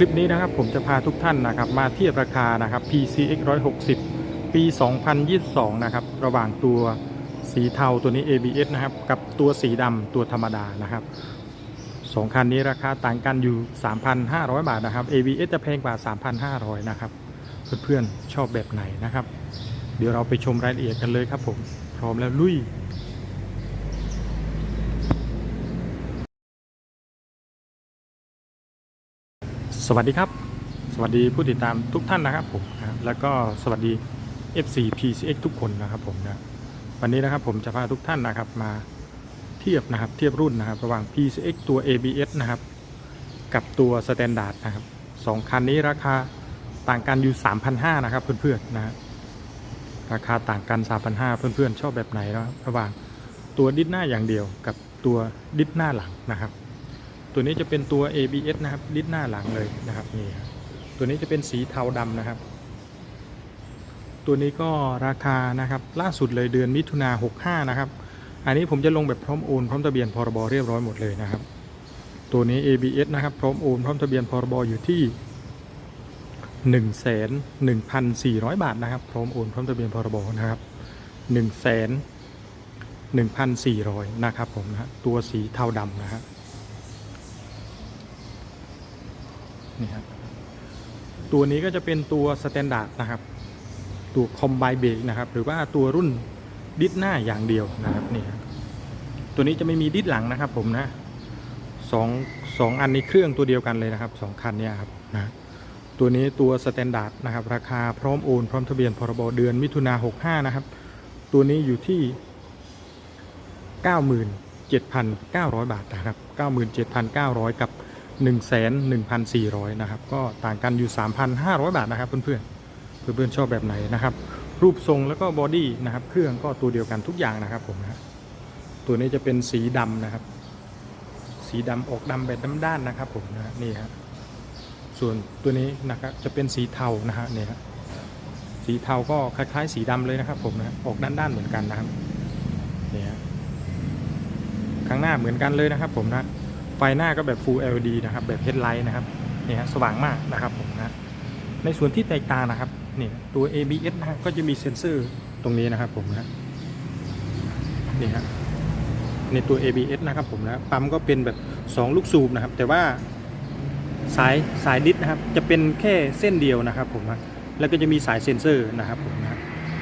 ลิปนี้นะครับผมจะพาทุกท่านนะครับมาเทียบราคานะครับ PCX 160 ปี 2022 นะครับ ระหว่างตัวสีเทาตัวนี้ ABS นะครับ กับตัวสีดำตัวธรรมดานะครับสองคันนี้ราคาต่างกันอยู่ 3,500 บาทนะครับ ABS จะแพงกว่า 3,500 นะครับ เพื่อนๆชอบแบบไหนนะครับ เดี๋ยวเราไปชมรายละเอียดกันเลยครับผม พร้อมแล้วลุย สวัสดีครับ สวัสดีผู้ติดตามทุกท่านนะครับผมนะแล้วก็สวัสดี FC PCX ทุกคนนะครับผมนะวันนี้นะครับผมจะพาทุกท่านนะครับมาเทียบนะครับเทียบรุ่นนะครับ ระหว่าง PCX ตัว ABS นะครับ กับตัว Standard นะครับสองคันนี้ราคาต่างกันอยู่ 3,500นะครับเพื่อนๆนะราคาต่างกัน 3,500เพื่อนๆ ชอบแบบไหนนะครับระหว่างตัวดิสหน้าอย่างเดียวกับตัวดิสหน้าหลังนะครับ ตัวนี้จะเป็นตัว ABS นะครับดิสหน้าหลังเลยนะครับนี่ตัวนี้จะเป็นสีเทาดำนะครับ ตัวนี้ก็ราคานะครับล่าสุดเลยเดือนมิถุนา65นะครับอันนี้ผมจะลงแบบพร้อมโอนพร้อมทะเบียนพรบเรียบร้อยหมดเลยนะครับ ตัวนี้ ABS นะครับพร้อมโอนพร้อมทะเบียนพรบอยู่ที่1 1 4 0 0 บาทนะครับ พร้อมโอนพร้อมทะเบียนพรบนะครับ1 1 4 0 0 นะครับผมนะฮะตัวสีเทาดำนะฮะ นี่ครับตัวนี้ก็จะเป็นตัวสแตนดาร์ดนะครับ ตัวคอมไบเบรกนะครับ หรือว่าตัวรุ่นดิสหน้าอย่างเดียวนะครับนี่ครับตัวนี้จะไม่มีดิสหลังนะครับผมนะสองสองอันในเครื่องตัวเดียวกันเลยนะครับสองคันเนี่ยครับนะตัวนี้ตัวสแตนดาร์ดนะครับ ราคาพร้อมโอน พร้อมทะเบียนพรบเดือนมิถุนา65นะครับ ตัวนี้อยู่ที่97,900บาทนะครับ97,900กับ 1,1,400 นะครับ ก็ต่างกันอยู่ 3,500 บาทนะครับ เพื่อนๆ เพื่อนๆชอบแบบไหนนะครับ รูปทรงแล้วก็บอดี้นะครับ เครื่องก็ตัวเดียวกันทุกอย่างนะครับผมนะตัวนี้จะเป็นสีดำนะครับ สีดำออกดำแบบน้ำด้านนะครับผมนะนี่ฮะส่วนตัวนี้นะครับจะเป็นสีเทานะฮะเนี่ยฮะสีเทาก็คล้ายๆ สีดำเลยนะครับผมนะออกด้านๆเหมือนกันนะครับนี่ฮะข้างหน้าเหมือนกันเลยนะครับผมนะ ไฟหน้าก็แบบ Full LED นะครับ แบบ Headlight นะครับนี่ฮะสว่างมากนะครับผมนะในส่วนที่แตกต่างนะครับนี่ตัว ABS นะฮะก็จะมีเซ็นเซอร์ตรงนี้นะครับผมนะนี่ฮะในตัว ABS นะครับผมนะปั๊มก็เป็นแบบ 2 ลูกสูบนะครับ แต่ว่าสายสายดิสนะครับ จะเป็นแค่เส้นเดียวนะครับผมนะแล้วก็จะมีสายเซ็นเซอร์นะครับผมนะ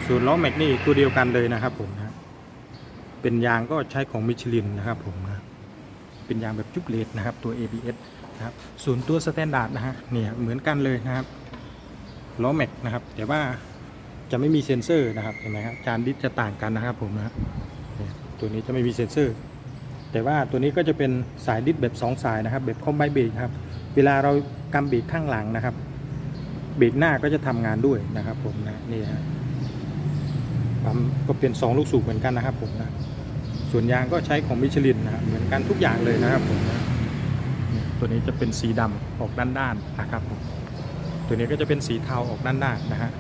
ส่วนล้อแม็กนี่ตัวเดียวกันเลยนะครับผมนะเป็นยางก็ใช้ของมิชลินนะครับผมนะ เป็นยางแบบจุกเลดนะครับตัว ABS นะครับส่วนตัวสแตนดาร์ดนะฮะเนี่ยเหมือนกันเลยนะครับล้อแม็กนะครับ แต่ว่าจะไม่มีเซ็นเซอร์นะครับเห็นไหมครับจานดิสจะต่างกันนะครับผมนะตัวนี้จะไม่มีเซ็นเซอร์ แต่ว่าตัวนี้ก็จะเป็นสายดิสแบบ 2 สายนะครับ แบบคอมไบเบรกครับ เวลาเรากำเบรกข้างหลังนะครับ เบรกหน้าก็จะทำงานด้วยนะครับผมนะนี่ฮะปั๊มก็เป็น 2 ลูกสูบเหมือนกันนะครับผมนะ ส่วนยางก็ใช้ของมิชลินนะครับเหมือนกันทุกอย่างเลยนะครับผมตัวนี้จะเป็นสีดำออกด้านๆนนะครับผมตัวนี้ก็จะเป็นสีเทาออกด้านๆนะฮะ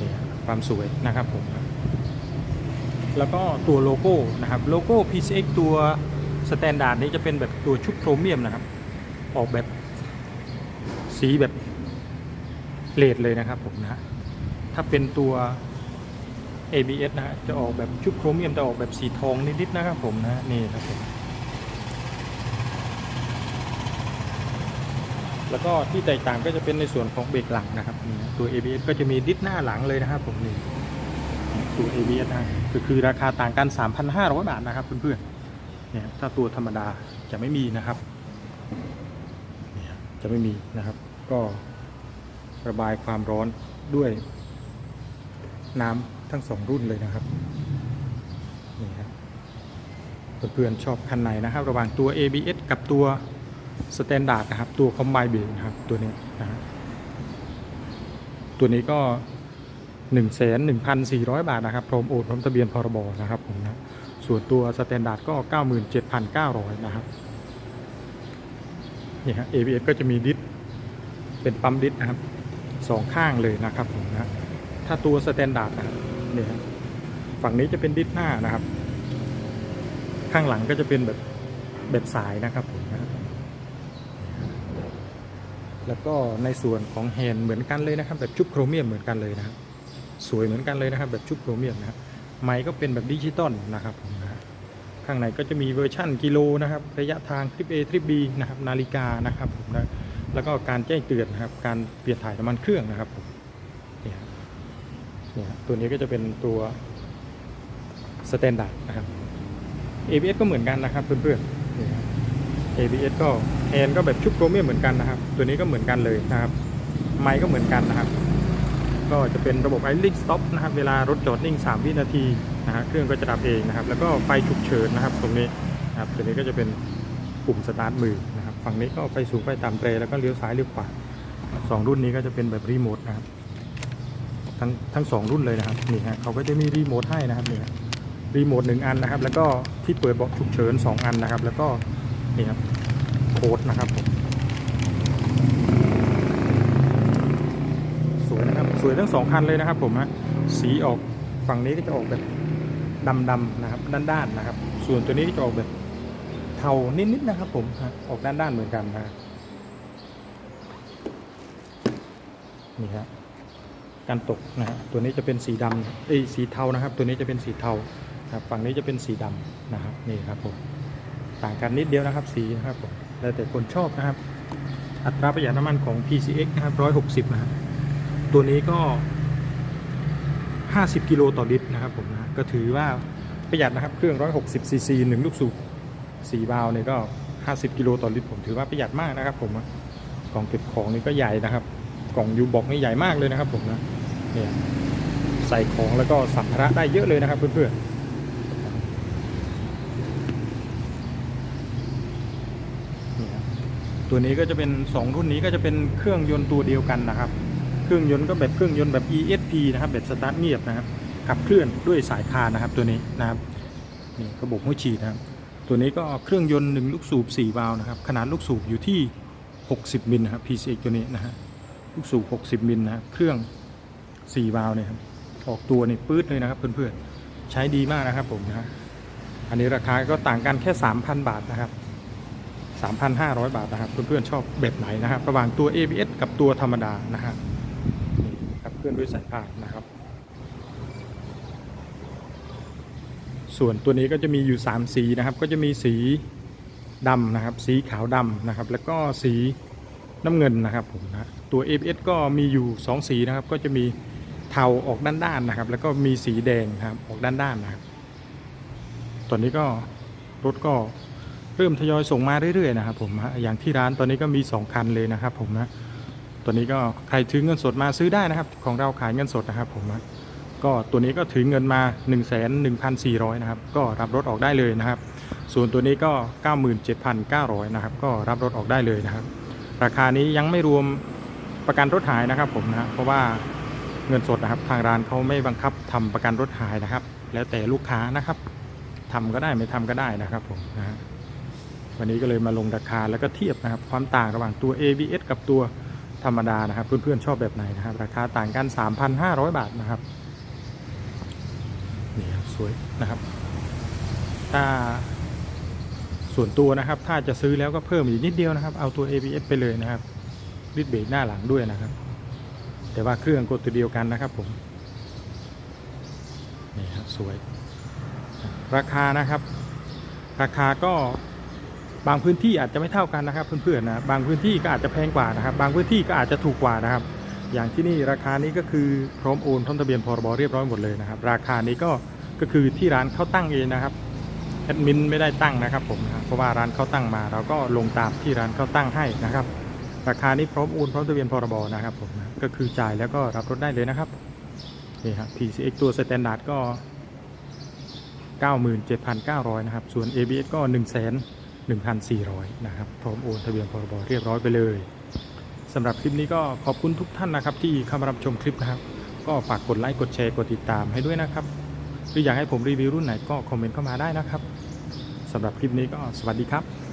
นี่ความสวยนะครับผมแล้วก็ตัวโลโก้นะครับโลโก้ PCX ตัวสแตนดาร์ดนี้จะเป็นแบบตัวชุบโครเมียมนะครับ ออกแบบสีแบบเลดเลยนะครับผมนะถ้าเป็นตัว ABS นะฮะจะออกแบบชุดโครเมียมจะออกแบบสีทองนิดๆนะครับผมนะนี่ครับผมแล้วก็ที่แตกต่างก็จะเป็นในส่วนของเบรกหลังนะครับนี่ตัว ABS ก็จะมีดิสหน้าหลังเลยนะครับผมนี่ตัว ABS นะก็คือราคาต่างกัน 3,500 บาทนะครับเพื่อนๆเนี่ยถ้าตัวธรรมดาจะไม่มีนะครับเนี่ยจะไม่มีนะครับ ก็ระบายความร้อนด้วยน้ำ ทั้งสองรุ่นเลยนะครับนี่ครับเพื่อนๆชอบคันไหนนะครับ ระหว่างตัว ABS กับตัว Standard นะครับตัว Combine Brake นะครับตัวนี้นะตัวนี้ก็1 1 4 0 0 บาทนะครับพร้อมโอนพร้อมทะเบียนพรบนะครับผมนะส่วนตัว Standard ก็ 97,900 นะครับนี่ฮะ ABS ก็จะมีดิสเป็นปั๊มดิสนะครับสองข้างเลยนะครับผมนะถ้าตัวสแตนดาร์ดนะครับ นี่ฮะฝั่งนี้จะเป็นดิสหน้านะครับ ข้างหลังก็จะเป็นแบบแบบสายนะครับผมนะแล้วก็ในส่วนของแฮนด์เหมือนกันเลยนะครับ แบบชุบโครเมียมเหมือนกันเลยนะครับ สวยเหมือนกันเลยนะครับ แบบชุบโครเมียมนะครับไม้ก็เป็นแบบดิจิตอลนะครับผมนะข้างในก็จะมีเวอร์ชั่นกิโลนะครับ ระยะทางทริป A ทริป B นะครับ นาฬิกานะครับผมนะแล้วก็การแจ้งเตือนนะครับ การเปลี่ยนถ่ายน้ำมันเครื่องนะครับผมเนี่ยครับ เนี่ยครับตัวนี้ก็จะเป็นตัวสแตนดาร์ดนะครับ ABS ก็เหมือนกันนะครับเพื่อนๆนี่ครับ ABS ก็แอนก็แบบชุบโครเมียมเหมือนกันนะครับ ตัวนี้ก็เหมือนกันเลยนะครับ ไมค์ก็เหมือนกันนะครับ ก็จะเป็นระบบ idling stop นะครับ เวลารถจอดนิ่ง 3 วินาทีนะฮะเครื่องก็จะดับเองนะครับ แล้วก็ไฟฉุกเฉินนะครับ ตรงนี้นะครับตัวนี้ก็จะเป็นปุ่มสตาร์ทมือนะครับ ฝั่งนี้ก็ไฟสูงไฟต่ำเตรแล้วก็เลี้ยวซ้ายเลี้ยวขวาสองรุ่นนี้ก็จะเป็นแบบรีโมทนะครับ ทั้งทั้งสองรุ่นเลยนะครับนี่ฮะเขาก็จะมีรีโมทให้นะครับนี่รีโมทหนึ่งอันนะครับ แล้วก็ที่เปิดเบอกฉุกเฉินสองอันนะครับ แล้วก็นี่ครับโค้ดนะครับผมสวยนะครับสวยทั้งสองคันเลยนะครับ ผมฮะสีออกฝั่งนี้ก็จะออกแบบดำๆนะครับ ด้านๆนะครับ ส่วนตัวนี้ก็จะออกแบบเทานิดๆนะครับผมฮะออกด้านๆเหมือนกันนะนี่ครับ การตกนะฮะตัวนี้จะเป็นสีดำเอ้สีเทานะครับ ตัวนี้จะเป็นสีเทาครับฝั่งนี้จะเป็นสีดำนะครับนี่ครับผมต่างกันนิดเดียวนะครับสีนะครับผมแล้วแต่คนชอบนะครับ อัตราประหยัดน้ำมันของ PCX นะครับ 160 นะฮะตัวนี้ก็ 50 กิโลต่อลิตรนะครับผมนะก็ถือว่าประหยัดนะครับเครื่อง 160 ซีซีหนึ่งลูกสูบ4บาล์วเนี่ยก็ 50 กิโลต่อลิตรผมถือว่าประหยัดมากนะครับผมกล่องเก็บของนี่ก็ใหญ่นะครับ กล่องยูบ็อกนี่ใหญ่มากเลยนะครับผมนะ เนี่ยใส่ของแล้วก็สัมภาระได้เยอะเลยนะครับเพื่อนๆตัวนี้ก็จะเป็น 2 รุ่นนี้ก็จะเป็นเครื่องยนต์ตัวเดียวกันนะครับ เครื่องยนต์ก็แบบเครื่องยนต์แบบ ESP นะครับแบบสตาร์ทเงียบนะครับ ขับเคลื่อนด้วยสายคานนะครับตัวนี้นะครับนี่ระบบหัวฉีดนะครับ ตัวนี้ก็เครื่องยนต์1ลูกสูบ4วาล์วนะครับ ขนาดลูกสูบอยู่ที่ 60มิลนะครับ PCX ตัวนี้นะฮะลูกสูบ60มิลนะครับเครื่อง 4วาล์วเนี่ยครับออกตัวนี่ปื๊ดเลยนะครับเพื่อนๆใช้ดีมากนะครับผมนะอันนี้ราคาก็ต่างกันแค่ 3,000 บาทนะครับ 3,500 บาทนะครับ เพื่อนๆชอบแบบไหนนะครับระหว่างตัว ABS กับตัวธรรมดานะฮะนี่ขับเคลื่อนด้วยสายพานนะครับ ส่วนตัวนี้ก็จะมีอยู่ 3 สีนะครับ ก็จะมีสีดำนะครับ สีขาวดำนะครับ แล้วก็สีน้ำเงินนะครับผมนะตัว ABS ก็มีอยู่ 2 สีนะครับ ก็จะมี เทาออกด้านๆนะครับ แล้วก็มีสีแดงครับออกด้านๆนะครับ ตอนนี้ก็รถก็เริ่มทยอยส่งมาเรื่อยๆนะครับผมฮะอย่างที่ร้านตอนนี้ก็มี 2 คันเลยนะครับ ผมนะตัวนี้ก็ใครถือเงินสดมาซื้อได้นะครับ ของเราขายเงินสดนะครับ ผมนะก็ตัวนี้ก็ถือเงินมา 1 1 4 0 0นะครับก็รับรถออกได้เลยนะครับ ส่วนตัวนี้ก็ 97,900นะครับก็รับรถออกได้เลยนะครับ ราคานี้ยังไม่รวมประกันรถหายนะครับผมนะเพราะว่า เงินสดนะครับ ทางร้านเขาไม่บังคับทำประกันรถหายนะครับ แล้วแต่ลูกค้านะครับทำก็ได้ไม่ทำก็ได้นะครับผมนะฮะวันนี้ก็เลยมาลงราคาแล้วก็เทียบนะครับ ความต่างระหว่างตัว ABS กับตัวธรรมดานะครับ เพื่อนๆชอบแบบไหนนะครับ ราคาต่างกัน 3,500 บาทนะครับนี่ครับสวยนะครับ ถ้าส่วนตัวนะครับ ถ้าจะซื้อแล้วก็เพิ่มอีกนิดเดียวนะครับ เอาตัว ABS ไปเลยนะครับดิสเบรกหน้าหลังด้วยนะครับ แต่ว่าเครื่องกดตัวเดียวกันนะครับผมนี่ครับสวย ราคานะครับ ราคาก็บางพื้นที่อาจจะไม่เท่ากันนะครับเพื่อนๆนะบางพื้นที่ก็อาจจะแพงกว่านะครับ บางพื้นที่ก็อาจจะถูกกว่านะครับ อย่างที่นี่ราคานี้ก็คือพร้อมโอนพร้อมทะเบียนพรบเรียบร้อยหมดเลยนะครับ ราคานี้ก็ก็คือที่ร้านเขาตั้งเองนะครับแอดมินไม่ได้ตั้งนะครับผมนะเพราะว่าร้านเขาตั้งมาเราก็ลงตามที่ร้านเขาตั้งให้นะครับ ราคานี้พร้อมโอนพร้อมทะเบียนพรบนะครับผมนะก็คือจ่ายแล้วก็รับรถได้เลยนะครับนี่ครับ PCX ตัวสแตนดาร์ดก็ 97,900 นะครับ ส่วน ABS ก็ 1 1 1,400 นะครับ พร้อมโอนทะเบียนพรบเรียบร้อยไปเลยสำหรับคลิปนี้ก็ขอบคุณทุกท่านนะครับ ที่เข้ามารับชมคลิปนะครับ ก็ฝากกดไลค์กดแชร์กดติดตามให้ด้วยนะครับหรืออยากให้ผมรีวิวรุ่นไหนก็คอมเมนต์เข้ามาได้นะครับสำหรับคลิปนี้ก็สวัสดีครับ